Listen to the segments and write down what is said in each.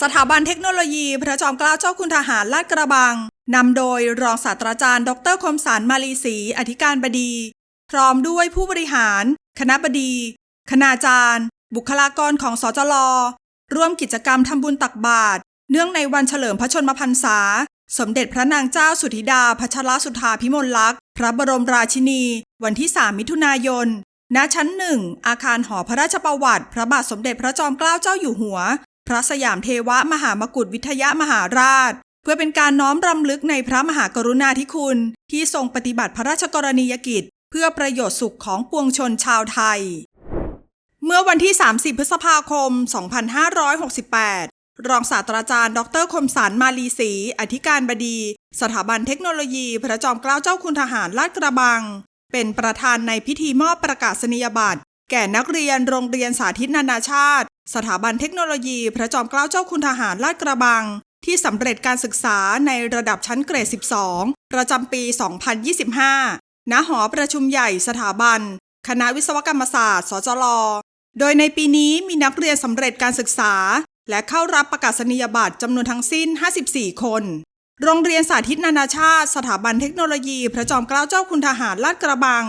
สถาบันเทคโนโลยี พระจอมเกล้าเจ้าคุณทหารลาดกระบัง นำโดยรองศาสตราจารย์ ดรคมสารมาลีศรีอธิการบดี พร้อมด้วยผู้บริหาร คณะบดี คณาจารย์ บุคลากรของสจลร่วมกิจกรรมทำบุญตักบาตรเนื่องในวันเฉลิมพระชนมพรรษา สมเด็จพระนางเจ้าสุธิดาพัชรสุธาพิมลลักษณ์พระบรมราชินี วันที่ 3 มิถุนายนณชั้นหนึ่งอาคารหอพระราชประวัติ พระบาทสมเด็จพระจอมเกล้าเจ้าอยู่หัว ระสยามเทวะมหามกุฏวิทยามหาราช เพื่อเป็นการน้อมรำลึกในพระมหากรุณาธิคุณ ที่ทรงปฏิบัติพระราชกรณียกิจ เพื่อประโยชน์สุขของปวงชนชาวไทย เมื่อวันที่ 30 พฤษภาคม 2568รองศาสตราจารย์ ดรคมสารมาลีศรี อธิการบดี สถาบันเทคโนโลยี พระจอมเกล้าเจ้าคุณทหารลาดกระบัง เป็นประธานในพิธีมอบประกาศนียบัตร แก่นักเรียนโรงเรียนสาธิตนานาชาติ สถาบันเทคโนโลยี พระจอมเกล้าเจ้าคุณทหารลาดกระบัง ที่สำเร็จการศึกษาในระดับชั้นเกรด 12 ประจำปี 2025 ณ หอประชุมใหญ่สถาบัน คณะวิศวกรรมศาสตร์ สจล โดยในปีนี้มีนักเรียนสำเร็จการศึกษา และเข้ารับประกาศนียบัตรจำนวนทั้งสิ้น 54 คน โรงเรียนสาธิตนานาชาติ สถาบันเทคโนโลยี พระจอมเกล้าเจ้าคุณทหารลาดกระบัง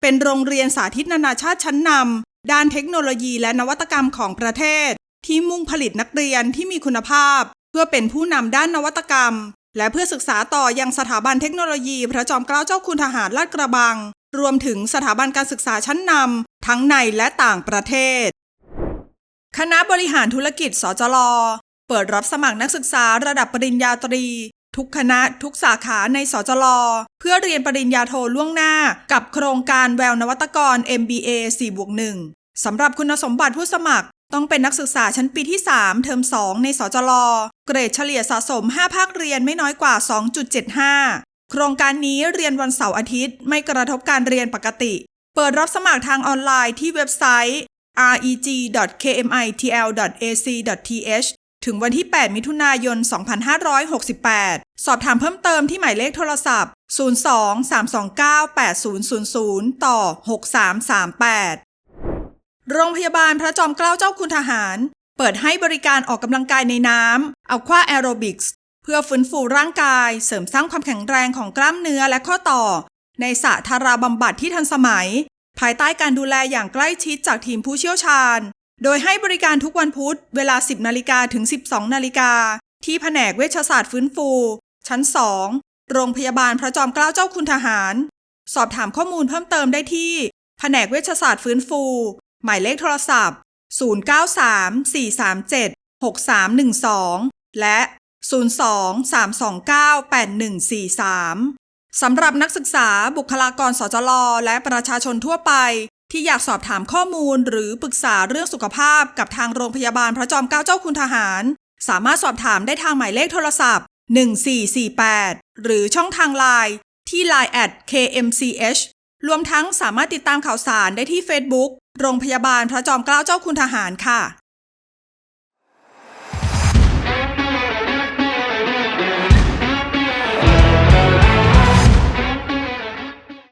เป็นโรงเรียนสาธิตนานาชาติชั้นนำ ด้านเทคโนโลยีและนวัตกรรมของประเทศ ที่มุ่งผลิตนักเรียนที่มีคุณภาพ เพื่อเป็นผู้นำด้านนวัตกรรม และเพื่อศึกษาต่อยังสถาบันเทคโนโลยีพระจอมเกล้าเจ้าคุณทหารลาดกระบัง รวมถึงสถาบันการศึกษาชั้นนำทั้งในและต่างประเทศ คณะบริหารธุรกิจสจลเปิดรับสมัครนักศึกษาระดับปริญญาตรี ทุกคณะทุกสาขาในสจลเพื่อเรียนปริญญาโทล่วงหน้า กับโครงการแววนวัตกร MBA 4บวก1สำหรับคุณสมบัติผู้สมัคร ต้องเป็นนักศึกษาชั้นปีที่ 3 เทอม 2 ในสจลเกรดเฉลี่ยสะสม 5 ภาคเรียนไม่น้อยกว่า 2.75 โครงการนี้เรียนวันเสาร์อาทิตย์ ไม่กระทบการเรียนปกติ เปิดรับสมัครทางออนไลน์ที่เว็บไซต์ reg.kmitl.ac.th ถึงวันที่ 8 มิถุนายน 2568 สอบถามเพิ่มเติมที่หมายเลขโทรศัพท์ 02-329-8000 ต่อ 6338 โรงพยาบาลพระจอมเกล้าเจ้าคุณทหาร เปิดให้บริการออกกำลังกายในน้ำ Aqua Aerobics เพื่อฟื้นฟูร่างกาย เสริมสร้างความแข็งแรงของกล้ามเนื้อและข้อต่อ ในสระทาราบำบัดที่ทันสมัย ภายใต้การดูแลอย่างใกล้ชิดจากทีมผู้เชี่ยวชาญ โดยให้บริการทุกวันพุธเวลา 10 นาฬิกาถึง 12 นาฬิกา ที่แผนกเวชศาสตร์ฟื้นฟู ชั้น 2 โรงพยาบาลพระจอมเกล้าเจ้าคุณทหาร สอบถามข้อมูลเพิ่มเติมได้ที่ แผนกเวชศาสตร์ฟื้นฟู หมายเลขโทรศัพท์ 0934376312 และ 02-329-8143 สำหรับนักศึกษาบุคลากรสจลและประชาชนทั่วไป ที่อยากสอบถามข้อมูลหรือปรึกษาเรื่องสุขภาพกับทางโรงพยาบาลพระจอมเกล้าเจ้าคุณทหาร สามารถสอบถามได้ทางหมายเลขโทรศัพท์ 1448 หรือช่องทางไลน์ที่ Line at KMCH รวมทั้งสามารถติดตามข่าวสารได้ที่ Facebook โรงพยาบาลพระจอมเกล้าเจ้าคุณทหารค่ะ